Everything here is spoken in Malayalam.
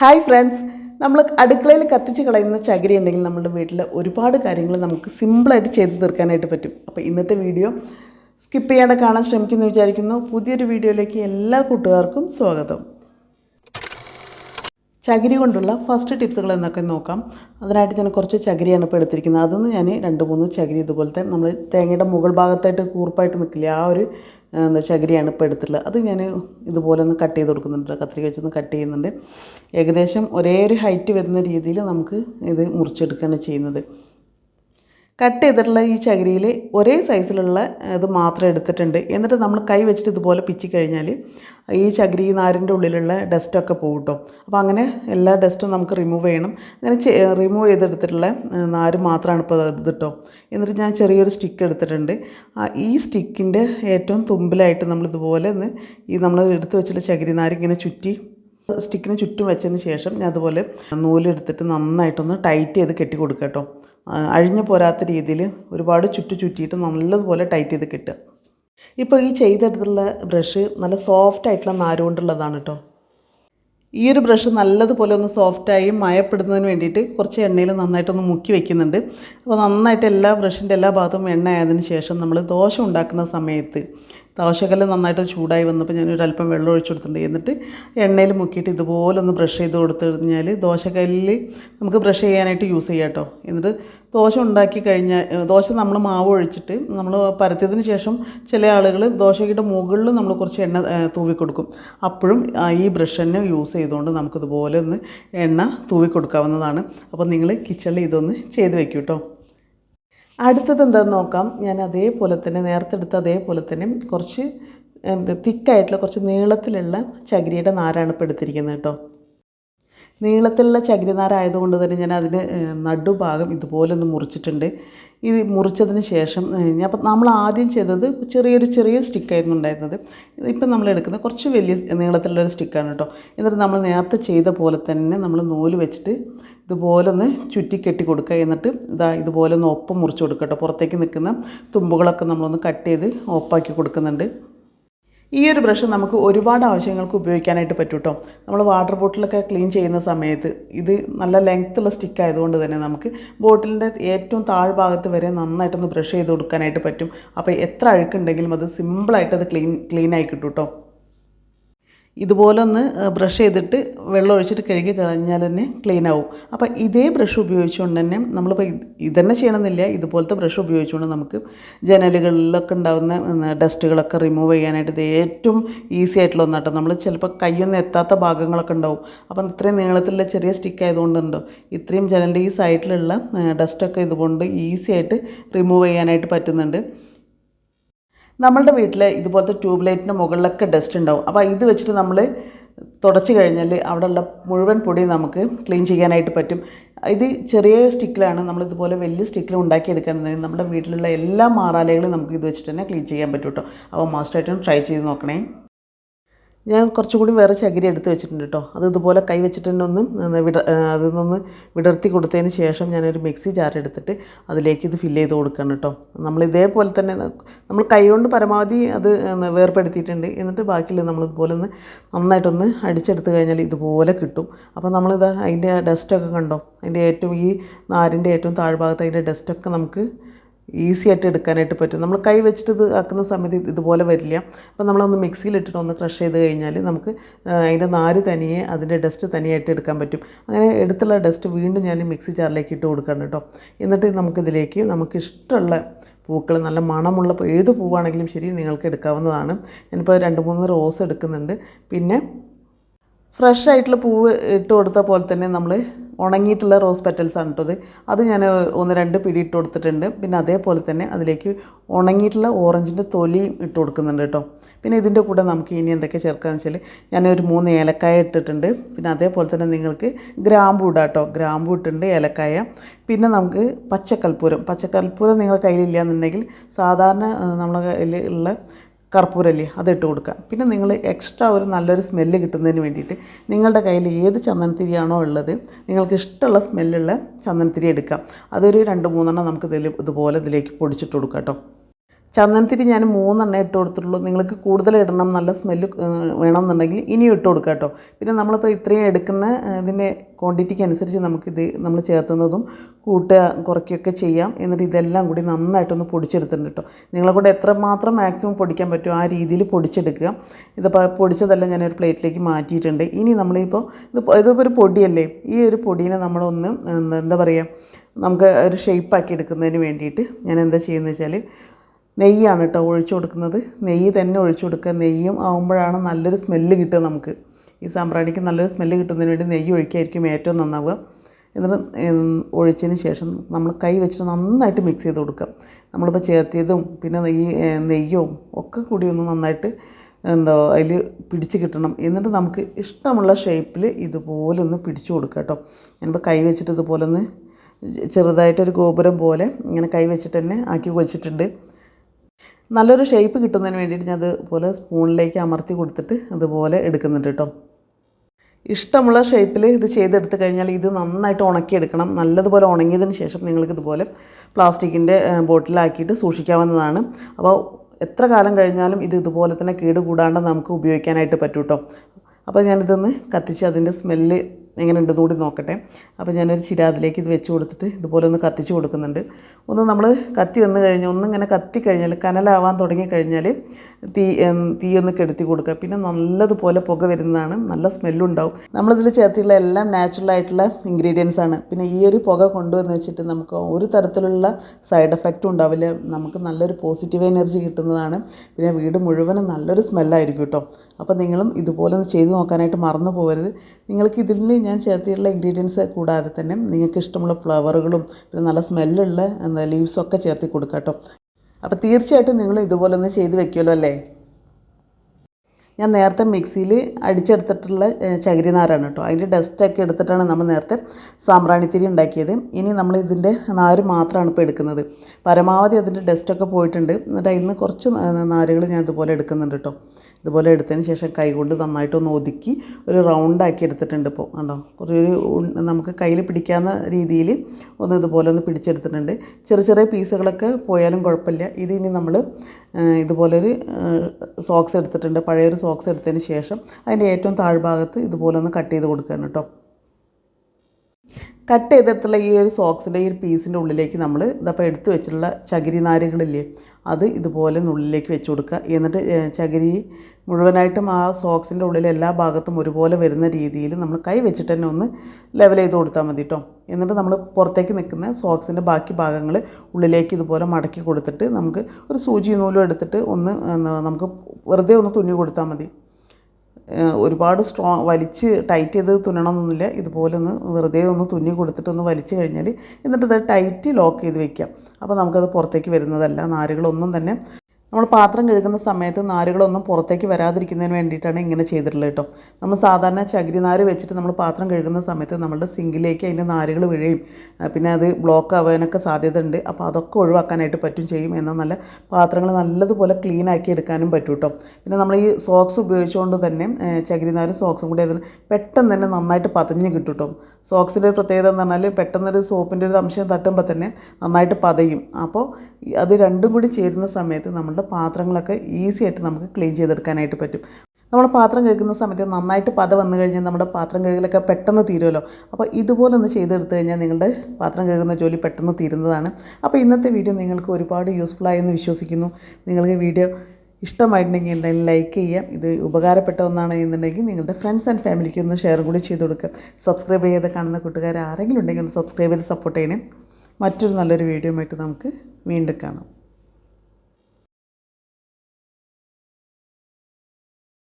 ഹായ് ഫ്രണ്ട്സ് നമ്മൾ അടുക്കളയിൽ കത്തിച്ച് കളയുന്ന ചകിരി ഉണ്ടെങ്കിൽ നമ്മുടെ വീട്ടിൽ ഒരുപാട് കാര്യങ്ങൾ നമുക്ക് സിമ്പിളായിട്ട് ചെയ്ത് തീർക്കാനായിട്ട് പറ്റും. അപ്പോൾ ഇന്നത്തെ വീഡിയോ സ്കിപ്പ് ചെയ്യാതെ കാണാൻ ശ്രമിക്കുന്നു വിചാരിക്കുന്നു. പുതിയൊരു വീഡിയോയിലേക്ക് എല്ലാ കൂട്ടുകാർക്കും സ്വാഗതം. ചകിരി കൊണ്ടുള്ള ഫസ്റ്റ് ടിപ്സുകൾ എന്നൊക്കെ നോക്കാം. അതിനായിട്ട് ഞാൻ കുറച്ച് ചകിരിയാണ് ഇപ്പോൾ എടുത്തിരിക്കുന്നത്. അതൊന്ന് ഞാൻ രണ്ട് മൂന്ന് ചകിരി ഇതുപോലത്തെ നമ്മൾ തേങ്ങയുടെ മുകൾ ഭാഗത്തായിട്ട് കൂർപ്പായിട്ട് നിൽക്കില്ല ആ ഒരു ചകിരിയാണ് ഇപ്പോൾ എടുത്തിട്ടുള്ളത്. അത് ഞാൻ ഇതുപോലെ ഒന്ന് കട്ട് ചെയ്ത് കൊടുക്കുന്നുണ്ട് കത്രിക വെച്ചൊന്ന് കട്ട് ചെയ്യുന്നുണ്ട്. ഏകദേശം ഒരേ ഒരു ഹൈറ്റ് വരുന്ന രീതിയിൽ നമുക്ക് ഇത് മുറിച്ചെടുക്കുകയാണ് ചെയ്യുന്നത്. കട്ട് ചെയ്തിട്ടുള്ള ഈ ചകിരിയിൽ ഒരേ സൈസിലുള്ള ഇത് മാത്രം എടുത്തിട്ടുണ്ട്. എന്നിട്ട് നമ്മൾ കൈ വെച്ചിട്ട് ഇതുപോലെ പിച്ചി കഴിഞ്ഞാൽ ഈ ചകിരി നാരിന്റെ ഉള്ളിലുള്ള ഡസ്റ്റൊക്കെ പോകും കേട്ടോ. അപ്പോൾ അങ്ങനെ എല്ലാ ഡസ്റ്റും നമുക്ക് റിമൂവ് ചെയ്യണം. അങ്ങനെ റിമൂവ് ചെയ്തെടുത്തിട്ടുള്ള നാര് മാത്രമാണ് ഇപ്പോൾ ഇത് എന്നിട്ട് ഞാൻ ചെറിയൊരു സ്റ്റിക്ക് എടുത്തിട്ടുണ്ട്. ഈ സ്റ്റിക്കിന്റെ ഏറ്റവും തുമ്പിലായിട്ട് നമ്മൾ ഇതുപോലെ ഒന്ന് ഈ നമ്മൾ എടുത്ത് വെച്ചിട്ടുള്ള ചകിരി നാര് ഇങ്ങനെ ചുറ്റി സ്റ്റിക്കിന് ചുറ്റും വെച്ചതിന് ശേഷം ഞാൻ അതുപോലെ നൂലെടുത്തിട്ട് നന്നായിട്ടൊന്ന് ടൈറ്റ് ചെയ്ത് കെട്ടി കൊടുക്കാം കേട്ടോ. അഴിഞ്ഞു പോരാത്ത രീതിയിൽ ഒരുപാട് ചുറ്റു ചുറ്റിയിട്ട് നല്ലതുപോലെ ടൈറ്റ് ചെയ്ത് കിട്ടുക. ഇപ്പോൾ ഈ ചെയ്തെടുത്തുള്ള ബ്രഷ് നല്ല സോഫ്റ്റ് ആയിട്ടുള്ള നാരുകൊണ്ടുള്ളതാണ് കേട്ടോ ഈ ഒരു ബ്രഷ് നല്ലതുപോലെ ഒന്ന് സോഫ്റ്റായി മയപ്പെടുന്നതിന് വേണ്ടിയിട്ട് കുറച്ച് എണ്ണയിൽ നന്നായിട്ടൊന്ന് മുക്കി വെക്കുന്നുണ്ട്. അപ്പോൾ നന്നായിട്ട് എല്ലാ ബ്രഷിന്റെ എല്ലാ ഭാഗത്തും എണ്ണ ആയതിനു ശേഷം നമ്മൾ ദോശ ഉണ്ടാക്കുന്ന സമയത്ത് ദോശക്കല്ല് നന്നായിട്ട് ചൂടായി വന്നപ്പോൾ ഞാൻ ഒരു അല്പം വെള്ളം ഒഴിച്ചു കൊടുത്തിട്ടുണ്ട്. എന്നിട്ട് എണ്ണയിൽ മുക്കിയിട്ട് ഇതുപോലെ ഒന്ന് ബ്രഷ് ചെയ്ത് കൊടുത്തു കഴിഞ്ഞാൽ ദോശക്കല്ലിൽ നമുക്ക് ബ്രഷ് ചെയ്യാനായിട്ട് യൂസ് ചെയ്യാം കേട്ടോ. എന്നിട്ട് ദോശ ഉണ്ടാക്കി കഴിഞ്ഞാൽ ദോശ നമ്മൾ മാവ് ഒഴിച്ചിട്ട് നമ്മൾ പരത്തിയതിന് ശേഷം ചില ആളുകൾ ദോശയുടെ മുകളിൽ നമ്മൾ കുറച്ച് എണ്ണ തൂവി കൊടുക്കും. അപ്പോഴും ഈ ബ്രഷ് തന്നെ യൂസ് ചെയ്തുകൊണ്ട് നമുക്കിതുപോലെ ഒന്ന് എണ്ണ തൂവി കൊടുക്കാവുന്നതാണ്. അപ്പോൾ നിങ്ങൾ കിച്ചണിൽ ഇതൊന്ന് ചെയ്ത് വെക്കൂ കേട്ടോ. അടുത്തത് എന്താണെന്ന് നോക്കാം. ഞാൻ അതേപോലെ തന്നെ നേരത്തെ എടുത്ത അതേപോലെ തന്നെ കുറച്ച് എന്താ തിക്കായിട്ടുള്ള കുറച്ച് നീളത്തിലുള്ള ചകിരിയുടെ നാരാണ് ഇപ്പോൾ എടുത്തിരിക്കുന്നത് കേട്ടോ. നീളത്തിലുള്ള ചകിരിനാര ആയതുകൊണ്ട് തന്നെ ഞാൻ അതിന് നടുഭാഗം ഇതുപോലെ ഒന്ന് മുറിച്ചിട്ടുണ്ട്. ഇത് മുറിച്ചതിന് ശേഷം ഞാൻ അപ്പം നമ്മൾ ആദ്യം ചെയ്തത് ചെറിയൊരു ചെറിയ സ്റ്റിക്കായിരുന്നു ഉണ്ടായിരുന്നത്. ഇപ്പം നമ്മൾ എടുക്കുന്നത് കുറച്ച് വലിയ നീളത്തിലുള്ള ഒരു സ്റ്റിക്കാണ് കേട്ടോ. എന്നിട്ട് നമ്മൾ നേരത്തെ ചെയ്ത പോലെ തന്നെ നമ്മൾ നൂൽ വെച്ചിട്ട് ഇതുപോലെ ഒന്ന് ചുറ്റി കെട്ടി കൊടുക്കുക. എന്നിട്ട് ഇതാ ഇതുപോലെ ഒന്ന് ഒപ്പം മുറിച്ച് കൊടുക്കുക കേട്ടോ. പുറത്തേക്ക് നിൽക്കുന്ന തുമ്പുകളൊക്കെ നമ്മളൊന്ന് കട്ട് ചെയ്ത് ഓപ്പാക്കി കൊടുക്കുന്നുണ്ട്. ഈ ഒരു ബ്രഷ് നമുക്ക് ഒരുപാട് ആവശ്യങ്ങൾക്ക് ഉപയോഗിക്കാനായിട്ട് പറ്റും കേട്ടോ. നമ്മൾ വാട്ടർ ബോട്ടിലൊക്കെ ക്ലീൻ ചെയ്യുന്ന സമയത്ത് ഇത് നല്ല ലെങ്ത്തുള്ള സ്റ്റിക്ക് ആയതുകൊണ്ട് തന്നെ നമുക്ക് ബോട്ടിലിന്റെ ഏറ്റവും താഴ്ഭാഗത്ത് വരെ നന്നായിട്ടൊന്ന് ബ്രഷ് ചെയ്ത് കൊടുക്കാനായിട്ട് പറ്റും. അപ്പോൾ എത്ര അഴുക്കുണ്ടെങ്കിലും അത് സിമ്പിളായിട്ട് അത് ക്ലീൻ ക്ലീനായി കിട്ടും കേട്ടോ. ഇതുപോലെ ഒന്ന് ബ്രഷ് ചെയ്തിട്ട് വെള്ളം ഒഴിച്ചിട്ട് കഴുകി കഴിഞ്ഞാൽ തന്നെ ക്ലീൻ ആവും. അപ്പോൾ ഇതേ ബ്രഷ് ഉപയോഗിച്ചുകൊണ്ട് തന്നെ നമ്മളിപ്പോൾ ഇത് ഇതന്നെ ചെയ്യണമെന്നില്ല ഇതുപോലത്തെ ബ്രഷ് ഉപയോഗിച്ചുകൊണ്ട് നമുക്ക് ജനലുകളിലൊക്കെ ഉണ്ടാകുന്ന ഡസ്റ്റുകളൊക്കെ റിമൂവ് ചെയ്യാനായിട്ട് ഇത് ഏറ്റവും ഈസി ആയിട്ടുള്ള ഒന്നാട്ടോ നമ്മൾ ചിലപ്പോൾ കൈയൊന്നും എത്താത്ത ഭാഗങ്ങളൊക്കെ ഉണ്ടാവും. അപ്പം ഇത്രയും നീളത്തിലുള്ള ചെറിയ സ്റ്റിക്ക് ആയതുകൊണ്ടുണ്ടോ? ഇത്രയും ജനലിന്റെ ഈ സൈഡിലുള്ള ഡസ്റ്റൊക്കെ ഇതുകൊണ്ട് ഈസി ആയിട്ട് റിമൂവ് ചെയ്യാനായിട്ട് പറ്റുന്നുണ്ട്. നമ്മളുടെ വീട്ടിൽ ഇതുപോലത്തെ ട്യൂബ് ലൈറ്റിന്റെ മുകളിലൊക്കെ ഡസ്റ്റ് ഉണ്ടാവും. അപ്പോൾ ഇത് വെച്ചിട്ട് നമ്മൾ തുടച്ച് കഴിഞ്ഞാൽ അവിടെയുള്ള മുഴുവൻ പൊടി നമുക്ക് ക്ലീൻ ചെയ്യാനായിട്ട് പറ്റും. ഇത് ചെറിയ സ്റ്റിക്കിലാണ് നമ്മൾ ഇതുപോലെ വലിയ സ്റ്റിക്കിൽ ഉണ്ടാക്കിയെടുക്കുന്നത് നമ്മുടെ വീട്ടിലുള്ള എല്ലാ മാറാലകളും നമുക്ക് ഇത് വെച്ചിട്ട് തന്നെ ക്ലീൻ ചെയ്യാൻ പറ്റും കേട്ടോ അപ്പോൾ മസ്റ്റായിട്ടും ട്രൈ ചെയ്ത് നോക്കണേ. ഞാൻ കുറച്ചും കൂടി വേറെ ചകിരി എടുത്ത് വെച്ചിട്ടുണ്ട് കേട്ടോ. അത് ഇതുപോലെ കൈ വെച്ചിട്ട് തന്നെ ഒന്ന് വിട അതിൽ വിടർത്തി കൊടുത്തതിന് ശേഷം ഞാനൊരു മിക്സി ജാർ എടുത്തിട്ട് അതിലേക്ക് ഇത് ഫില്ല് ചെയ്ത് കൊടുക്കണം കേട്ടോ. നമ്മൾ ഇതേപോലെ തന്നെ നമ്മൾ കൈ കൊണ്ട് പരമാവധി അത് വേർപ്പെടുത്തിയിട്ടുണ്ട്. എന്നിട്ട് ബാക്കിയുള്ള നമ്മൾ ഇതുപോലെ ഒന്ന് നന്നായിട്ടൊന്ന് അടിച്ചെടുത്ത് കഴിഞ്ഞാൽ ഇതുപോലെ കിട്ടും. അപ്പോൾ നമ്മളിത് അതിന്റെ ഡസ്റ്റൊക്കെ കണ്ടോ? അതിന്റെ ഏറ്റവും ഈ നാരിന്റെ ഏറ്റവും താഴ്ഭാഗത്ത് അതിന്റെ ഡസ്റ്റൊക്കെ നമുക്ക് ഈസി ആയിട്ട് എടുക്കാനായിട്ട് പറ്റും. നമ്മൾ കൈ വെച്ചിട്ട് ഇത് ആക്കുന്ന സമയത്ത് ഇതുപോലെ വരില്ല. അപ്പോൾ നമ്മളൊന്ന് മിക്സിയിലിട്ടിട്ട് ഒന്ന് ക്രഷ് ചെയ്ത് കഴിഞ്ഞാൽ നമുക്ക് അതിന്റെ നാര് തനിയെ അതിന്റെ ഡസ്റ്റ് തനിയായിട്ട് എടുക്കാൻ പറ്റും. അങ്ങനെ എടുത്തുള്ള ഡസ്റ്റ് വീണ്ടും ഞാൻ മിക്സി ജാറിലേക്ക് ഇട്ട് കൊടുക്കണം കേട്ടോ. എന്നിട്ട് നമുക്കിതിലേക്ക് നമുക്ക് ഇഷ്ടമുള്ള പൂക്കൾ നല്ല മണമുള്ള ഏത് പൂവാണെങ്കിലും ശരി നിങ്ങൾക്ക് എടുക്കാവുന്നതാണ്. ഞാനിപ്പോൾ രണ്ട് മൂന്ന് റോസ് എടുക്കുന്നുണ്ട്. പിന്നെ ഫ്രഷ് ആയിട്ടുള്ള പൂവ് ഇട്ട് കൊടുത്ത പോലെ തന്നെ നമ്മൾ ഉണങ്ങിയിട്ടുള്ള റോസ് പെറ്റൽസ് ആണ് ഇട്ടത്. അത് ഞാൻ ഒന്ന് രണ്ട് പിടി ഇട്ട് കൊടുത്തിട്ടുണ്ട്. പിന്നെ അതേപോലെ തന്നെ അതിലേക്ക് ഉണങ്ങിയിട്ടുള്ള ഓറഞ്ചിന്റെ തൊലി ഇട്ട് കൊടുക്കുന്നുണ്ട് കേട്ടോ. പിന്നെ ഇതിന്റെ കൂടെ നമുക്ക് ഇനി എന്തൊക്കെ ചേർക്കാന്ന് വെച്ചാൽ ഞാൻ ഒരു മൂന്ന് ഏലക്കായ ഇട്ടിട്ടുണ്ട്. പിന്നെ അതേപോലെ തന്നെ നിങ്ങൾക്ക് ഗ്രാമ്പൂ ഇടാം കേട്ടോ. ഗ്രാമ്പൂ ഇട്ടിട്ടുണ്ട് ഏലക്കായ. പിന്നെ നമുക്ക് പച്ചക്കൽപ്പൂരം. പച്ചക്കൽപ്പൂരം നിങ്ങളുടെ കയ്യിലില്ല എന്നുണ്ടെങ്കിൽ സാധാരണ നമ്മളെ കയ്യിൽ ഉള്ള കർപ്പൂരല്ലേ അതിട്ട് കൊടുക്കുക. പിന്നെ നിങ്ങൾ എക്സ്ട്രാ ഒരു നല്ലൊരു സ്മെല്ല് കിട്ടുന്നതിന് വേണ്ടിയിട്ട് നിങ്ങളുടെ കയ്യിൽ ഏത് ചന്ദനത്തിരിയാണോ ഉള്ളത് നിങ്ങൾക്ക് ഇഷ്ടമുള്ള സ്മെല്ലുള്ള ചന്ദനത്തിരി എടുക്കാം അതൊരു രണ്ട് മൂന്നെണ്ണം നമുക്ക് ഇതിൽ ഇതുപോലെ ഇതിലേക്ക് പൊടിച്ചിട്ട് കൊടുക്കാം കേട്ടോ. ചന്ദനത്തിരി ഞാൻ മൂന്നെണ്ണം ഇട്ട് കൊടുത്തിട്ടുള്ളൂ. നിങ്ങൾക്ക് കൂടുതൽ ഇടണം നല്ല സ്മെല്ല് വേണമെന്നുണ്ടെങ്കിൽ ഇനിയും ഇട്ട് കൊടുക്കുക കേട്ടോ. പിന്നെ നമ്മളിപ്പോൾ ഇത്രയും എടുക്കുന്ന ഇതിന്റെ ക്വാണ്ടിറ്റിക്ക് അനുസരിച്ച് നമുക്കിത് നമ്മൾ ചേർത്തുന്നതും കൂട്ടുക കുറയ്ക്കുകയൊക്കെ ചെയ്യാം. എന്നിട്ട് ഇതെല്ലാം കൂടി നന്നായിട്ടൊന്ന് പൊടിച്ചെടുത്തിട്ടുണ്ട് കേട്ടോ. നിങ്ങളെ കൊണ്ട് എത്രമാത്രം മാക്സിമം പൊടിക്കാൻ പറ്റുമോ ആ രീതിയിൽ പൊടിച്ചെടുക്കുക. ഇതിപ്പോൾ പൊടിച്ചതെല്ലാം ഞാനൊരു പ്ലേറ്റിലേക്ക് മാറ്റിയിട്ടുണ്ട്. ഇനി നമ്മളിപ്പോൾ ഇത് ഇതിപ്പോൾ ഒരു പൊടിയല്ലേ? ഈ ഒരു പൊടീനെ നമ്മളൊന്ന് എന്താ പറയുക നമുക്ക് ഒരു ഷേപ്പാക്കി എടുക്കുന്നതിന് വേണ്ടിയിട്ട് ഞാൻ എന്താ ചെയ്യുന്നത് വെച്ചാൽ നെയ്യാണ് കേട്ടോ ഒഴിച്ചു കൊടുക്കുന്നത്. നെയ്യ് തന്നെ ഒഴിച്ചു കൊടുക്കുക. നെയ്യും ആകുമ്പോഴാണ് നല്ലൊരു സ്മെല്ല് കിട്ടുക നമുക്ക്. ഈ സാമ്പ്രാണിക്ക് നല്ലൊരു സ്മെല്ല് കിട്ടുന്നതിന് വേണ്ടി നെയ്യ് ഒഴിക്കായിരിക്കും ഏറ്റവും നന്നാവുക. എന്നിട്ട് ഒഴിച്ചതിന് ശേഷം നമ്മൾ കൈ വെച്ചിട്ട് നന്നായിട്ട് മിക്സ് ചെയ്ത് കൊടുക്കുക. നമ്മളിപ്പോൾ ചേർത്തിയതും പിന്നെ ഈ നെയ്യും ഒക്കെ കൂടി ഒന്ന് നന്നായിട്ട് എന്തോ അതിൽ പിടിച്ച് കിട്ടണം. എന്നിട്ട് നമുക്ക് ഇഷ്ടമുള്ള ഷേപ്പിൽ ഇതുപോലെ ഒന്ന് പിടിച്ചു കൊടുക്കുക കേട്ടോ. ഞാനിപ്പോൾ കൈ വെച്ചിട്ട് ഇതുപോലെ ഒന്ന് ചെറുതായിട്ടൊരു ഗോപുരം പോലെ ഇങ്ങനെ കൈ വെച്ചിട്ട് തന്നെ ആക്കി വെച്ചിട്ടുണ്ട്. നല്ലൊരു ഷേപ്പ് കിട്ടുന്നതിന് വേണ്ടിയിട്ട് ഞാൻ അതുപോലെ സ്പൂണിലേക്ക് അമർത്തി കൊടുത്തിട്ട് അതുപോലെ എടുക്കുന്നുണ്ട് കേട്ടോ. ഇഷ്ടമുള്ള ഷേപ്പിൽ ഇത് ചെയ്തെടുത്ത് കഴിഞ്ഞാൽ ഇത് നന്നായിട്ട് ഉണക്കിയെടുക്കണം. നല്ലതുപോലെ ഉണങ്ങിയതിന് ശേഷം നിങ്ങൾക്ക് ഇതുപോലെ പ്ലാസ്റ്റിക്കിന്റെ ബോട്ടിലാക്കിയിട്ട് സൂക്ഷിക്കാവുന്നതാണ്. അപ്പോൾ എത്ര കാലം കഴിഞ്ഞാലും ഇത് ഇതുപോലെ തന്നെ കേടുകൂടാണ്ട് നമുക്ക് ഉപയോഗിക്കാനായിട്ട് പറ്റൂട്ടോ അപ്പോൾ ഞാനിതൊന്ന് കത്തിച്ച് അതിന്റെ സ്മെല്ല് എങ്ങനെ ഉണ്ടെന്ന് കൂടി നോക്കട്ടെ. അപ്പോൾ ഞാനൊരു ചിരാതിലേക്ക് ഇത് വെച്ച് കൊടുത്തിട്ട് ഇതുപോലെ ഒന്ന് കത്തിച്ച് കൊടുക്കുന്നുണ്ട്. ഒന്ന് നമ്മൾ കത്തി വന്ന് കഴിഞ്ഞ് ഒന്നിങ്ങനെ കത്തി കഴിഞ്ഞാൽ കനലാവാൻ തുടങ്ങി കഴിഞ്ഞാൽ തീ തീ ഒന്ന് കെടുത്തി കൊടുക്കുക. പിന്നെ നല്ലതുപോലെ പുക വരുന്നതാണ്. നല്ല സ്മെല്ലുണ്ടാവും. നമ്മളിതിൽ ചേർത്തിട്ടുള്ള എല്ലാം നാച്ചുറൽ ആയിട്ടുള്ള ഇൻഗ്രീഡിയൻസ് ആണ്. പിന്നെ ഈ ഒരു പുക കൊണ്ടുവന്ന് വെച്ചിട്ട് നമുക്ക് ഒരു തരത്തിലുള്ള സൈഡ് എഫക്റ്റും ഉണ്ടാവില്ല. നമുക്ക് നല്ലൊരു പോസിറ്റീവ് എനർജി കിട്ടുന്നതാണ്. പിന്നെ വീട് മുഴുവനും നല്ലൊരു സ്മെല്ലായിരിക്കും കേട്ടോ. അപ്പോൾ നിങ്ങളും ഇതുപോലെ ഒന്ന് ചെയ്ത് നോക്കാനായിട്ട് മറന്നു പോകരുത്. നിങ്ങൾക്ക് ഇതിൽ ഞാൻ ചേർത്തിട്ടുള്ള ഇൻഗ്രീഡിയൻസ് കൂടാതെ തന്നെ നിങ്ങൾക്ക് ഇഷ്ടമുള്ള ഫ്ലവറുകളും പിന്നെ നല്ല സ്മെല്ലുള്ള എന്താ ലീവ്സൊക്കെ ചേർത്തി കൊടുക്കാം കേട്ടോ അപ്പോൾ തീർച്ചയായിട്ടും നിങ്ങൾ ഇതുപോലെ ഒന്ന് ചെയ്ത് വെക്കുമല്ലോ അല്ലേ? ഞാൻ നേരത്തെ മിക്സിയിൽ അടിച്ചെടുത്തിട്ടുള്ള ചകിരിനാരാണ് കേട്ടോ. അതിന്റെ ഡസ്റ്റൊക്കെ എടുത്തിട്ടാണ് നമ്മൾ നേരത്തെ സാമ്പ്രാണിത്തിരി ഉണ്ടാക്കിയത്. ഇനി നമ്മൾ ഇതിന്റെ നാര് മാത്രമാണ് ഇപ്പോൾ എടുക്കുന്നത്. പരമാവധി അതിന്റെ ഡസ്റ്റൊക്കെ പോയിട്ടുണ്ട്. എന്നിട്ട് അതിൽ നിന്ന് കുറച്ച് നാരുകൾ ഞാൻ ഇതുപോലെ എടുക്കുന്നുണ്ട് കേട്ടോ. ഇതുപോലെ എടുത്തതിന് ശേഷം കൈകൊണ്ട് നന്നായിട്ടൊന്ന് ഒതുക്കി ഒരു റൗണ്ടാക്കി എടുത്തിട്ടുണ്ട് ഇപ്പോൾ കണ്ടോ? കുറേ നമുക്ക് കയ്യിൽ പിടിക്കാവുന്ന രീതിയിൽ ഒന്ന് ഇതുപോലെ ഒന്ന് പിടിച്ചെടുത്തിട്ടുണ്ട്. ചെറിയ ചെറിയ പീസുകളൊക്കെ പോയാലും കുഴപ്പമില്ല. ഇത് ഇനി നമ്മൾ ഇതുപോലൊരു സോക്സ് എടുത്തിട്ടുണ്ട്. പഴയൊരു സോക്സ് എടുത്തതിന് ശേഷം അതിന്റെ ഏറ്റവും താഴ്ഭാഗത്ത് ഇതുപോലെ ഒന്ന് കട്ട് ചെയ്ത് കൊടുക്കുകയാണ് കേട്ടോ. കട്ട് ചെയ്തിട്ടുള്ള ഈ ഒരു സോക്സിന്റെ ഈ ഒരു പീസിന്റെ ഉള്ളിലേക്ക് നമ്മൾ ഇതപ്പോൾ എടുത്തു വെച്ചിട്ടുള്ള ചകിരി നാരുകളില്ലേ അത് ഇതുപോലെ ഉള്ളിലേക്ക് വെച്ച് കൊടുക്കുക. എന്നിട്ട് ചകിരി മുഴുവനായിട്ടും ആ സോക്സിന്റെ ഉള്ളിൽ എല്ലാ ഭാഗത്തും ഒരുപോലെ വരുന്ന രീതിയിൽ നമ്മൾ കൈ വെച്ചിട്ട് തന്നെ ഒന്ന് ലെവൽ ചെയ്ത് കൊടുത്താൽ മതി കേട്ടോ എന്നിട്ട് നമ്മൾ പുറത്തേക്ക് നിൽക്കുന്ന സോക്സിന്റെ ബാക്കി ഭാഗങ്ങൾ ഉള്ളിലേക്ക് ഇതുപോലെ മടക്കി കൊടുത്തിട്ട് നമുക്ക് ഒരു സൂചി നൂലും എടുത്തിട്ട് ഒന്ന് നമുക്ക് വെറുതെ ഒന്ന് തുന്നി കൊടുത്താൽ മതി. ഒരുപാട് സ്ട്രോങ് വലിച്ച് ടൈറ്റ് ചെയ്ത് തുന്നണമെന്നൊന്നുമില്ല ഇതുപോലെ ഒന്ന് വെറുതെ ഒന്ന് തുന്നി കൊടുത്തിട്ട് ഒന്ന് വലിച്ചു കഴിഞ്ഞാൽ എന്നിട്ട് ടൈറ്റ് ലോക്ക് ചെയ്ത് വെക്കാം. അപ്പോൾ നമുക്കത് പുറത്തേക്ക് വരുന്നതല്ല. നാരുകളൊന്നും തന്നെ നമ്മൾ പാത്രം കഴുകുന്ന സമയത്ത് നാരുകളൊന്നും പുറത്തേക്ക് വരാതിരിക്കുന്നതിന് വേണ്ടിയിട്ടാണ് ഇങ്ങനെ ചെയ്തിട്ടുള്ളത് കേട്ടോ. നമ്മൾ സാധാരണ ചകിരി നാര് വെച്ചിട്ട് നമ്മൾ പാത്രം കഴുകുന്ന സമയത്ത് നമ്മളുടെ സിങ്കിലേക്ക് അതിന്റെ നാരുകൾ വീഴുകയും പിന്നെ അത് ബ്ലോക്ക് ആവാനൊക്കെ സാധ്യത ഉണ്ട് അപ്പോൾ അതൊക്കെ ഒഴിവാക്കാനായിട്ട് പറ്റും ചെയ്യും. എന്നാൽ നല്ല പാത്രങ്ങൾ നല്ലതുപോലെ ക്ലീൻ ആക്കി എടുക്കാനും പറ്റും കേട്ടോ. പിന്നെ നമ്മൾ ഈ സോക്സ് ഉപയോഗിച്ചുകൊണ്ട് തന്നെ ചകിരി നാരും സോക്സും കൂടി അതിന് പെട്ടെന്ന് തന്നെ നന്നായിട്ട് പതഞ്ഞ് കിട്ടും കേട്ടോ. സോക്സിന്റെ പ്രത്യേകത എന്ന് പറഞ്ഞാൽ പെട്ടെന്നൊരു സോപ്പിന്റെ ഒരു അംശം തട്ടുമ്പോൾ തന്നെ നന്നായിട്ട് പതയും. അപ്പോൾ അത് രണ്ടും കൂടി ചേരുന്ന സമയത്ത് നമ്മളുടെ പാത്രങ്ങളൊക്കെ ഈസി ആയിട്ട് നമുക്ക് ക്ലീൻ ചെയ്തെടുക്കാനായിട്ട് പറ്റും. നമ്മൾ പാത്രം കഴുകുന്ന സമയത്ത് നന്നായിട്ട് പത വന്നു കഴിഞ്ഞാൽ നമ്മുടെ പാത്രം കഴുകലൊക്കെ പെട്ടെന്ന് തീരുമല്ലോ. അപ്പോൾ ഇതുപോലെ ഒന്ന് ചെയ്തെടുത്തു കഴിഞ്ഞാൽ നിങ്ങളുടെ പാത്രം കഴുകുന്ന ജോലി പെട്ടെന്ന് തീരുന്നതാണ്. അപ്പോൾ ഇന്നത്തെ വീഡിയോ നിങ്ങൾക്ക് ഒരുപാട് യൂസ്ഫുൾ ആയെന്ന് വിശ്വസിക്കുന്നു. നിങ്ങൾക്ക് വീഡിയോ ഇഷ്ടമായിട്ടുണ്ടെങ്കിൽ എന്തായാലും ലൈക്ക് ചെയ്യാം. ഇത് ഉപകാരപ്പെട്ട ഒന്നാണ് എന്നുണ്ടെങ്കിൽ നിങ്ങളുടെ ഫ്രണ്ട്സ് ആൻഡ് ഫാമിലിക്ക് ഒന്ന് ഷെയർ കൂടി ചെയ്ത് കൊടുക്കുക. സബ്സ്ക്രൈബ് ചെയ്ത് കാണുന്ന കൂട്ടുകാർ ആരെങ്കിലും ഉണ്ടെങ്കിൽ ഒന്ന് സബ്സ്ക്രൈബ് ചെയ്ത് സപ്പോർട്ട് ചെയ്യണേ. മറ്റൊരു നല്ലൊരു വീഡിയോ ആയിട്ട് നമുക്ക് വീണ്ടും കാണാം.